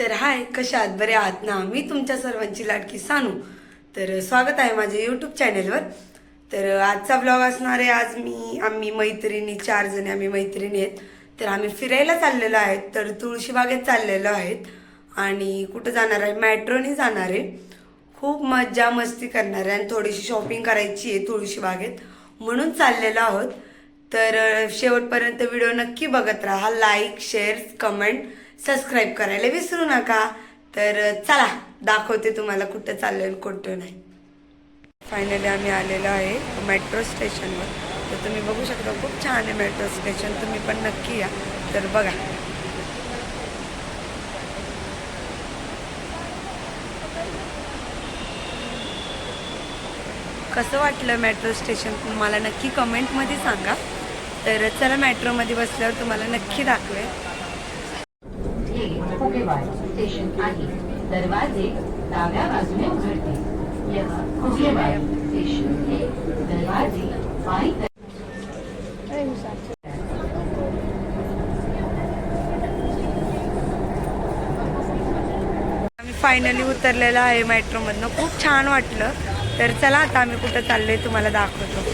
तर हाय कशा आहात? बरे आहात ना? मी तुमच्या सर्वांची लाडकी सानू. तर स्वागत आहे माझ्या यूट्यूब चॅनेलवर तर आजचा ब्लॉग असणार आहे. आज मी आम्ही मैत्रिणी चार जणी आम्ही मैत्रिणी आहेत. तर आम्ही फिरायला चाललेलो आहेत. तर तुळशीबागेत चाललेलो आहेत. आणि कुठं जाणार आहे? मॅट्रोनी जाणार आहे. खूप मज्जा मस्ती करणार आहे. आणि थोडीशी शॉपिंग करायची आहे तुळशीबागेत म्हणून चाललेलो आहोत. तर शेवटपर्यंत व्हिडिओ नक्की बघत राहा. लाईक शेअर कमेंट सबस्क्राईब करायला विसरू नका. तर चला दाखवते तुम्हाला कुठं चाललंय कुठं नाही. फायनली आम्ही आलेलो आहे मेट्रो स्टेशनवर तर तुम्ही बघू शकता खूप छान आहे मेट्रो स्टेशन तुम्ही पण नक्की या. तर बघा. कसं वाटलं मेट्रो स्टेशन मला नक्की कमेंटमध्ये सांगा. तर चला मेट्रोमध्ये बसल्यावर तुम्हाला नक्की दाखवेल फुगेवाड स्टेशन आहे. दरवाजे डाव्या बाजूने उघडते. यह स्टेशन है दरवाजे बाई आम्ही फायनली उतरलेलं आहे मेट्रोमधनं खूप छान वाटलं. तर चला आता आम्ही कुठं चाललोय तुम्हाला दाखवतो.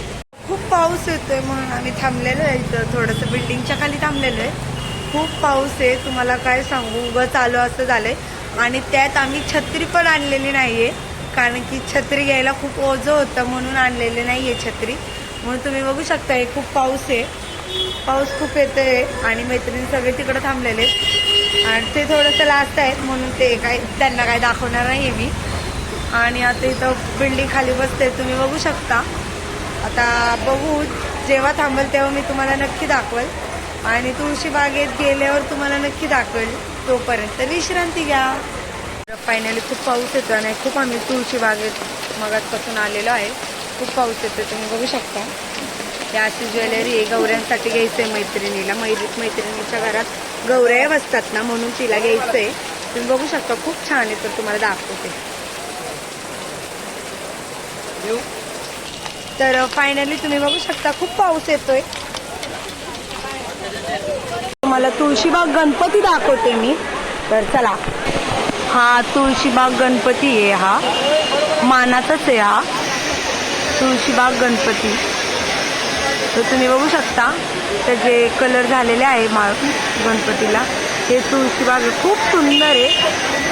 खूप पाऊस येतोय म्हणून आम्ही थांबलेलो आहे इथं. थोडंसं बिल्डिंगच्या खाली थांबलेलो आहे. खूप पाऊस आहे तुम्हाला काय सांगू? उगं चालू असं झालं आहे आणि त्यात आम्ही छत्री पण आणलेली नाही आहे कारण की छत्री घ्यायला खूप ओझं होतं म्हणून आणलेली आहे छत्री. म्हणून तुम्ही बघू शकता हे खूप पाऊस आहे. पाऊस खूप येतो आहे आणि मैत्रिणी सगळे तिकडं थांबलेले आहेत. आणि ते थोडंसं लास्ट आहेत म्हणून ते काय त्यांना काय दाखवणार नाही मी. आणि आता इथं बिल्डिंग खाली बसते तुम्ही बघू शकता. आता बघू जेव्हा थांबेल तेव्हा मी तुम्हाला नक्की दाखवेल. आणि तुळशी बागेत गेल्यावर तुम्हाला नक्की दाखवेल तोपर्यंत विश्रांती घ्या. फायनली खूप पाऊस येतो आणि खूप आम्ही तुळशी बागेत मगातपासून आलेलो आहे. खूप पाऊस येतो तुम्ही बघू शकता. याची अशी ज्वेलरी आहे गौऱ्यांसाठी घ्यायचं आहे मैत्रिणीला. मैत्री मैत्रिणीच्या घरात गौऱ्या बसतात ना म्हणून तिला घ्यायचं आहे तुम्ही बघू शकता खूप छान आहे तर तुम्हाला दाखवते. तर फायनली तुम्ही बघू शकता खूप पाऊस येतोय. तुम्हाला तुळशीबाग गणपती दाखवते मी. तर चला. हा तुळशीबाग गणपती आहे हा. मानाचाच आहे हा. तुळशीबाग गणपती. तर तुम्ही बघू शकता त्याचे कलर झालेले आहे मा गणपतीला. हे तुळशीबाग खूप सुंदर आहे.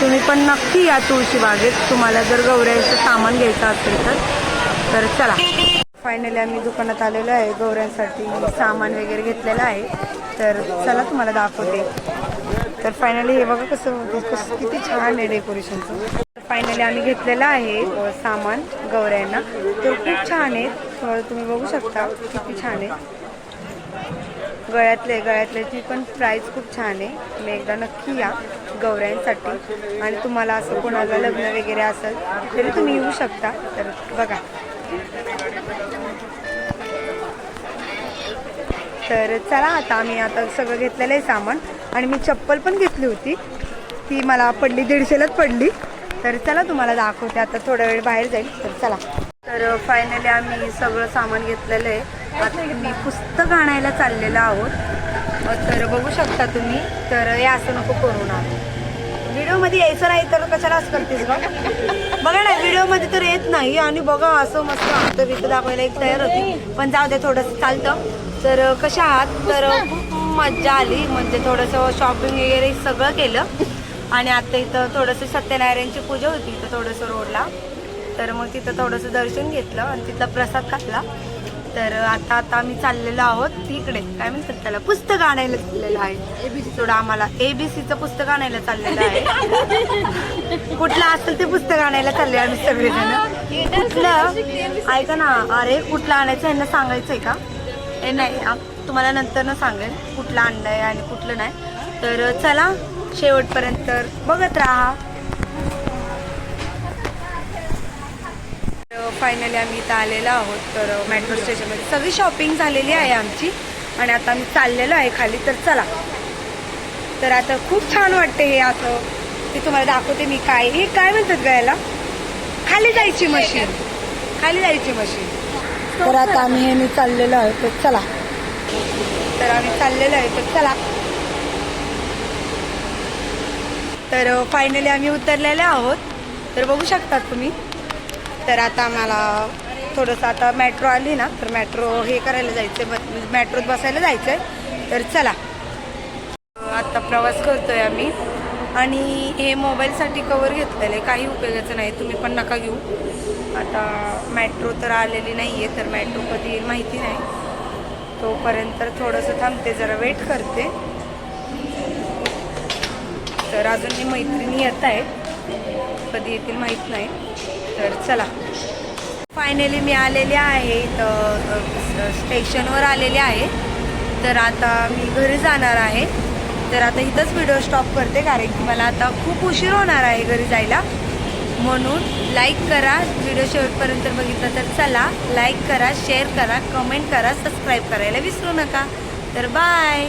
तुम्ही पण नक्की या तुळशीबागेत. तुम्हाला जर गौऱ्यांचं सामान घ्यायचं असेल तर. तर चला. फायनली आम्ही दुकानात आलेलो आहे. गौऱ्यांसाठी सामान वगैरे घेतलेलं आहे. तर चला तुम्हाला दाखवते. तर फायनली हे बघा कसं कसं किती छान आहे डेकोरेशनचं फायनली आम्ही घेतलेलं आहे सामान गौऱ्यांना. तर खूप छान आहेत तुम्ही बघू शकता किती छान आहे. गळ्यातले गळ्यातल्याची पण प्राईस खूप छान आहे. तुम्ही एकदा नक्की या गौऱ्यांसाठी. आणि तुम्हाला असं कोणाला लग्न वगैरे असेल तरी तुम्ही येऊ शकता. तर बघा. तर चला आता आम्ही आता सगळं घेतलेलं आहे सामान. आणि मी चप्पल पण घेतली होती. ती मला पडली दीडशेलाच पडली. तर चला तुम्हाला दाखवते आता थोडा वेळ बाहेर जाईल. तर चला. तर फायनली आम्ही सगळं सामान घेतलेलं आहे. आता मी पुस्तक आणायला चाललेलं आहोत. तर बघू शकता तुम्ही तर हे असं नको करून ना. व्हिडिओमध्ये यायचं नाही तर कशाला असं करतेस का बघा ना व्हिडिओमध्ये तर येत नाही. आणि बघा असं मस्त हात विकत दाखवायला एक तयार होती. पण जाऊ दे थोडंसं चालतं. तर कशा आहात? तर खूप मज्जा आली. म्हणजे थोडंसं शॉपिंग वगैरे सगळं केलं. आणि आता इथं थोडंसं सत्यनारायणची पूजा होती. इथं थोडंसं रोडला. तर मग तिथं थोडंसं दर्शन घेतलं आणि तिथला प्रसाद खाल्ला तर आता आता आम्ही चाललेलो आहोत तिकडे. काय म्हणतात त्याला? पुस्तक आणायला चाललेलं आहे. एबीसी थोडं आम्हाला. एबीसीचं पुस्तक आणायला चाललेलं आहे. कुठलं असेल ते पुस्तक आणायला चालले आम्ही सगळेजण. कुठलं? ऐका ना. अरे कुठलं आणायचं? यांना सांगायचंय का? हे नाही तुम्हाला नंतर ना सांगेल कुठलं आणलंय आणि कुठलं नाही. तर चला शेवटपर्यंत बघत राहा. फायनली आम्ही इथं आलेलो आहोत. तर मेट्रो स्टेशनमध्ये सगळी शॉपिंग झालेली आहे आमची. आणि आता आम्ही चाललेलो आहे खाली. तर चला. तर आता खूप छान वाटते हे असं. ते तुम्हाला दाखवते मी काय. हे काय म्हणतात गायला खाली जायची मशीन. खाली जायची मशीन. तर आता आम्ही हे मी चाललेलो आहे तर चला. तर आम्ही चाललेलो आहे तर चला. तर फायनली आम्ही उतरलेले आहोत. तर बघू शकतात तुम्ही. तर आता आम्हाला थोडंसं आता मेट्रो आली ना तर मेट्रो हे करायला जायचं आहे मेट्रोत बसायला जायचं आहे तर चला. आता प्रवास करतोय आम्ही. आणि हे मोबाईलसाठी कवर घेतलेलं आहे काही उपयोगाचं नाही तुम्ही पण नका घेऊ. आता मॅट्रो तर आलेली नाही आहे तर मॅट्रो कधी येईल माहिती नाही. तोपर्यंत थोडंसं थांबते जरा वेट करते. तर अजून मी मैत्रिणी येत आहेत. कधी येतील माहीत नाही. तर चला. फायनली मी आलेले आहे तर स्टेशनवर आलेले आहे. तर आता मी घरी जाणार आहे. तर आता इथंच व्हिडिओ स्टॉप करते कारण की मला आता खूप उशीर होणार आहे घरी जायला. म्हणून लाईक करा व्हिडिओ शेवटपर्यंत बघितला तर चला लाईक करा शेअर करा कमेंट करा सबस्क्राईब करायला विसरू नका. तर बाय